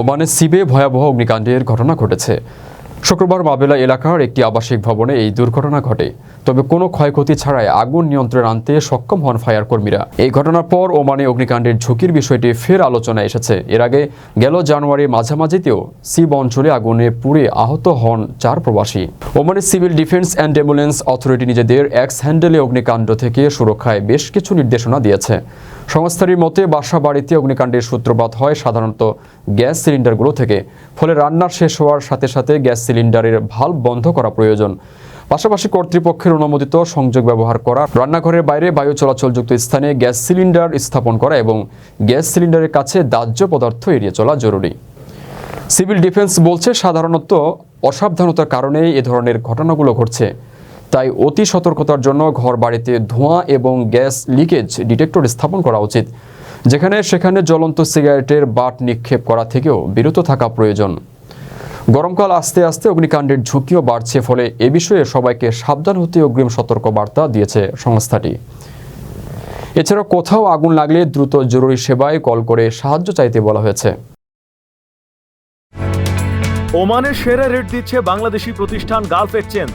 ওমানে সিবে ভয়াবহ অগ্নিকাণ্ডের ঘটনা ঘটেছে। শুক্রবার মাবেলা এলাকার একটি আবাসিক ভবনে এই দুর্ঘটনা ঘটে। তবে কোনো ক্ষয়ক্ষতি ছাড়াই আগুন নিয়ন্ত্রণে আনতে সক্ষম হন ফায়ার কর্মীরা। এই ঘটনার পর ওমানে অগ্নিকাণ্ডের ঝুঁকির বিষয়টি ফের আলোচনায় এসেছে। এর আগে গেল জানুয়ারির মাঝামাঝিতেও সিব অঞ্চলে আগুনে পুড়ে আহত হন চার প্রবাসী। ওমানের civil defence and ambulance authority নিজেদের এক্স হ্যান্ডেলে অগ্নিকাণ্ড থেকে সুরক্ষায় বেশ কিছু নির্দেশনা দিয়েছে। সংস্থাটির মতে বাসা বাড়িতে অগ্নিকাণ্ডের সূত্রপাত হয় সাধারণত গ্যাস সিলিন্ডারগুলো থেকে। ফলে রান্না শেষ হওয়ার সাথে সাথে গ্যাস সিলিন্ডারের ভাল্ব বন্ধ করা প্রয়োজন। পাশাপাশি কর্তৃপক্ষের অনুমোদিত সংযোগ ব্যবহার করা, রান্নাঘরের বাইরে বায়ু চলাচলযুক্ত স্থানে গ্যাস সিলিন্ডার স্থাপন করা এবং গ্যাস সিলিন্ডারের কাছে দাহ্য পদার্থ এড়িয়ে চলা জরুরি। সিভিল ডিফেন্স বলছে, সাধারণত অসাবধানতার কারণেই এ ধরনের ঘটনাগুলো ঘটছে। তাই অতি সতর্কতার জন্য ঘর বাড়িতে ধোঁয়া এবং গ্যাস লিকেজ ডিটেক্টর স্থাপন করা উচিত। যেখানে সেখানে জ্বলন্ত সিগারেটের বাট নিক্ষেপ করা থেকেও বিরত থাকা প্রয়োজন। গরমকাল আস্তে আস্তে অগ্নিকাণ্ডের ঝুঁকিও বাড়ছে ফলে এ বিষয়ে সবাইকে সাবধান হতে অগ্রিম সতর্ক বার্তা দিয়েছে সংস্থাটি। এছাড়া কোথাও আগুন লাগলে দ্রুত জরুরি সেবায় কল করে সাহায্য চাইতে বলা হয়েছে। ওমানের সেরা রেট দিচ্ছে বাংলাদেশি প্রতিষ্ঠান গালফ এক্সচেঞ্জ।